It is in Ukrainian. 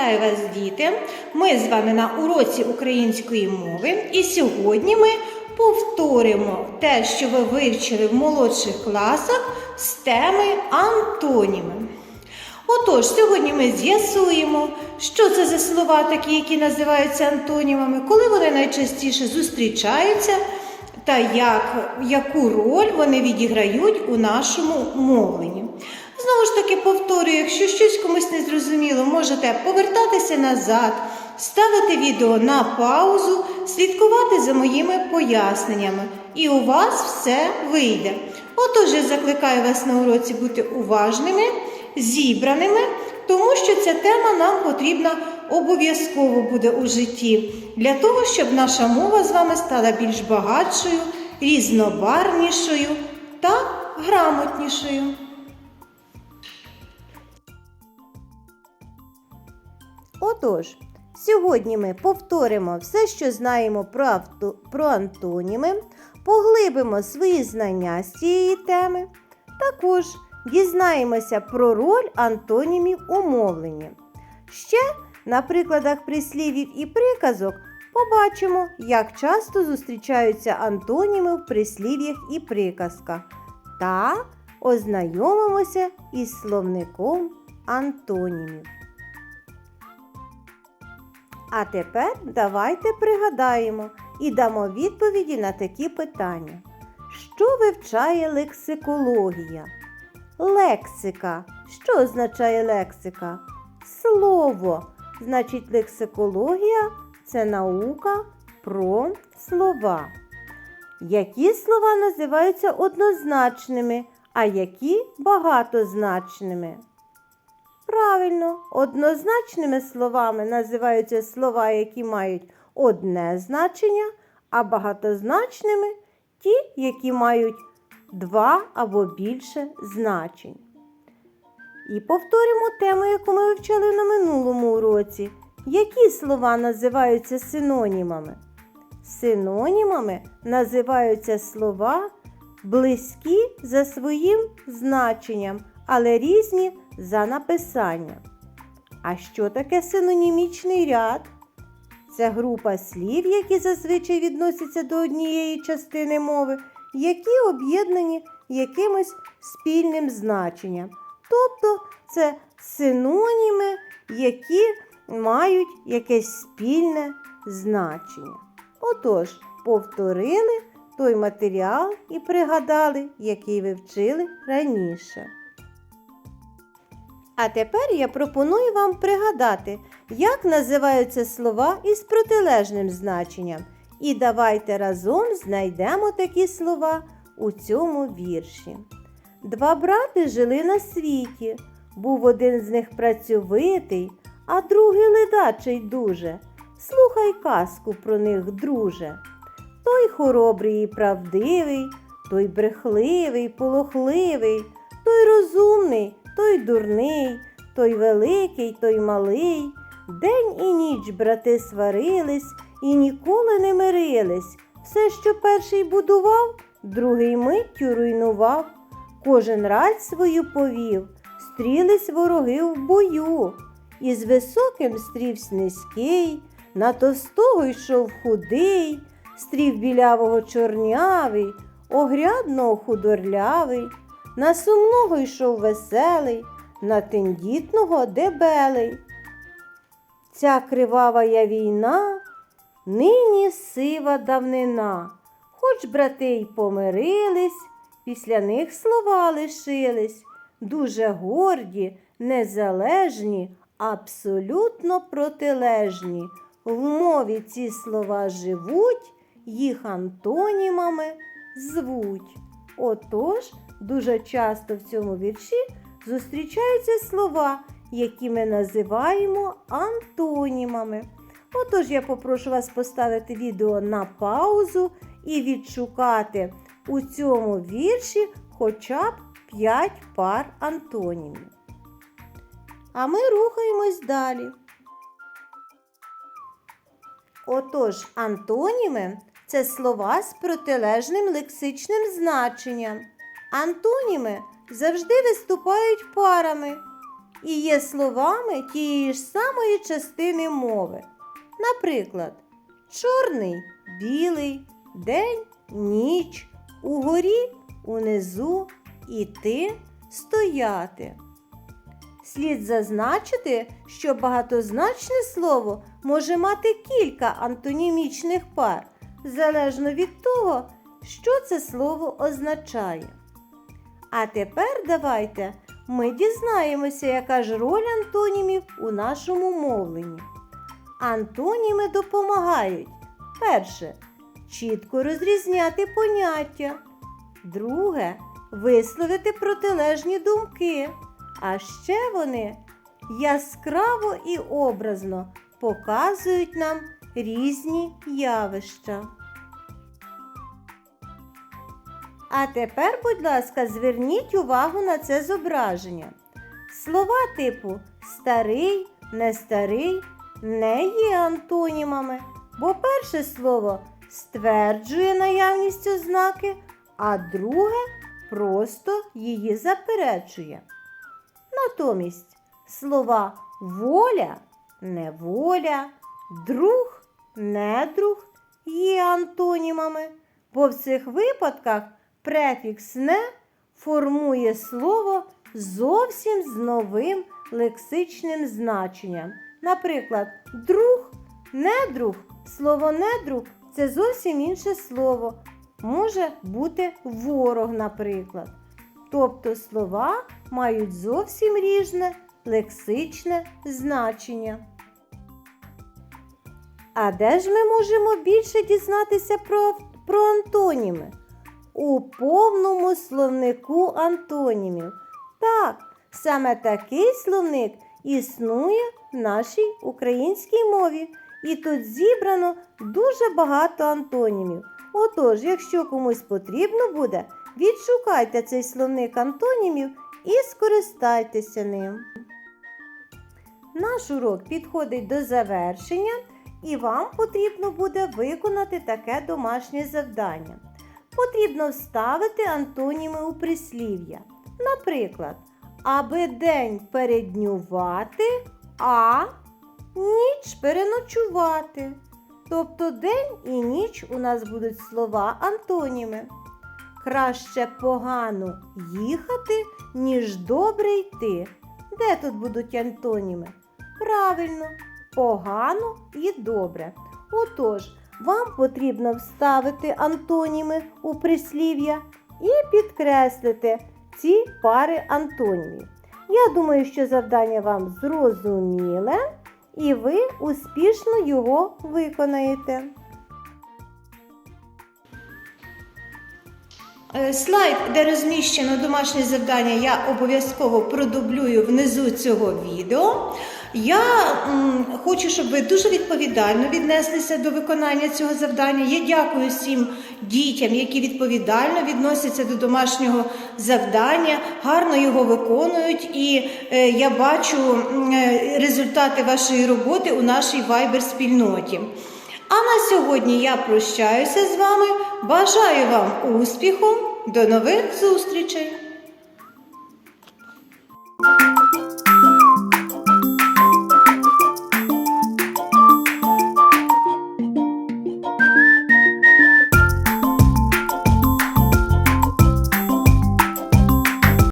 Вітаю вас, діти! Ми з вами на уроці української мови, і сьогодні ми повторимо те, що ви вивчили в молодших класах з теми антоніми. Отож, сьогодні ми з'ясуємо, що це за слова такі, які називаються антонімами, коли вони найчастіше зустрічаються та як, яку роль вони відіграють у нашому мовленні. Знову ж таки повторюю, якщо щось комусь не зрозуміло, можете повертатися назад, ставити відео на паузу, слідкувати за моїми поясненнями, і у вас все вийде. Отож, я закликаю вас на уроці бути уважними, зібраними, тому що ця тема нам потрібна обов'язково буде у житті, для того, щоб наша мова з вами стала більш багатшою, різнобарвнішою та грамотнішою. Отож, сьогодні ми повторимо все, що знаємо про, авто, про антоніми, поглибимо свої знання з цієї теми. Також дізнаємося про роль антонімів у мовленні. Ще на прикладах прислівів і приказок побачимо, як часто зустрічаються антоніми в прислів'ях і приказках. Та ознайомимося із словником антонімів. А тепер давайте пригадаємо і дамо відповіді на такі питання. Що вивчає лексикологія? Лексика. Що означає лексика? Слово. Значить, лексикологія це наука про слова. Які слова називаються однозначними, а які багатозначними? Правильно, однозначними словами називаються слова, які мають одне значення, а багатозначними ті, які мають два або більше значень. І повторимо тему, яку ми вивчали на минулому уроці. Які слова називаються синонімами? Синонімами називаються слова близькі за своїм значенням, але різні за написанням. А що таке синонімічний ряд? Це група слів, які зазвичай відносяться до однієї частини мови, які об'єднані якимось спільним значенням. Тобто це синоніми, які мають якесь спільне значення. Отож, повторили той матеріал і пригадали, який ви вчили раніше. А тепер я пропоную вам пригадати, як називаються слова із протилежним значенням. І давайте разом знайдемо такі слова у цьому вірші. Два брати жили на світі. Був один з них працьовитий, а другий ледачий дуже. Слухай казку про них, друже. Той хоробрий і правдивий, той брехливий, полохливий, той розумний, той дурний, той великий, той малий. День і ніч брати сварились і ніколи не мирились. Все, що перший будував, другий миттю руйнував. Кожен рать свою повів, стрілись вороги в бою. Із високим стрівсь низький, на товстого йшов худий, стрів білявого чорнявий, огрядного худорлявий, на сумного йшов веселий, на тендітного дебелий. Ця кривавая війна нині сива давнина, хоч брати й помирились, після них слова лишились, дуже горді, незалежні, абсолютно протилежні. В мові ці слова живуть, їх антонімами звуть. Отож, дуже часто в цьому вірші зустрічаються слова, які ми називаємо антонімами. Отож, я попрошу вас поставити відео на паузу і відшукати у цьому вірші хоча б 5 пар антонімів. А ми рухаємось далі. Отож, антоніми це слова з протилежним лексичним значенням. Антоніми завжди виступають парами. і є словами тієї ж самої частини мови. Наприклад, чорний білий, день ніч, угорі унизу, іти стояти. Слід зазначити, що багатозначне слово може мати кілька антонімічних пар, залежно від того, що це слово означає. А тепер давайте ми дізнаємося, яка ж роль антонімів у нашому мовленні. Антоніми допомагають перше чітко розрізняти поняття, друге висловити протилежні думки. А ще вони яскраво і образно показують нам різні явища. А тепер, будь ласка, зверніть увагу на це зображення. Слова типу старий, не старий не є антонімами, бо перше слово стверджує наявність ознаки, а друге просто її заперечує. Натомість слова воля, неволя, друг, недруг є антонімами, бо в цих випадках префікс не формує слово зовсім з новим лексичним значенням. Наприклад, друг, недруг, слово недруг це зовсім інше слово. Може бути ворог, наприклад. Тобто слова мають зовсім різне лексичне значення. А де ж ми можемо більше дізнатися про, про антоніми? У повному словнику антонімів. Так, саме такий словник існує в нашій українській мові. І тут зібрано дуже багато антонімів. Отож, якщо комусь потрібно буде, відшукайте цей словник антонімів і скористайтеся ним. Наш урок підходить до завершення, і вам потрібно буде виконати таке домашнє завдання. Потрібно вставити антоніми у прислів'я. Наприклад, аби день переднювати, а ніч переночувати. Тобто день і ніч у нас будуть слова антоніми. Краще погано їхати, ніж добре йти. Де тут будуть антоніми? Правильно, погано і добре. Отож, вам потрібно вставити антоніми у прислів'я і підкреслити ці пари антонімів. Я думаю, що завдання вам зрозуміле і ви успішно його виконаєте. Е, Слайд, де розміщено домашнє завдання, я обов'язково продублюю внизу цього відео. Я м, хочу, щоб ви дуже відповідально віднеслися до виконання цього завдання. Я дякую всім дітям, які відповідально відносяться до домашнього завдання, гарно його виконують, і е, я бачу е, результати вашої роботи у нашій Viber-спільноті. А на сьогодні я прощаюся з вами. Бажаю вам успіху. До нових зустрічей!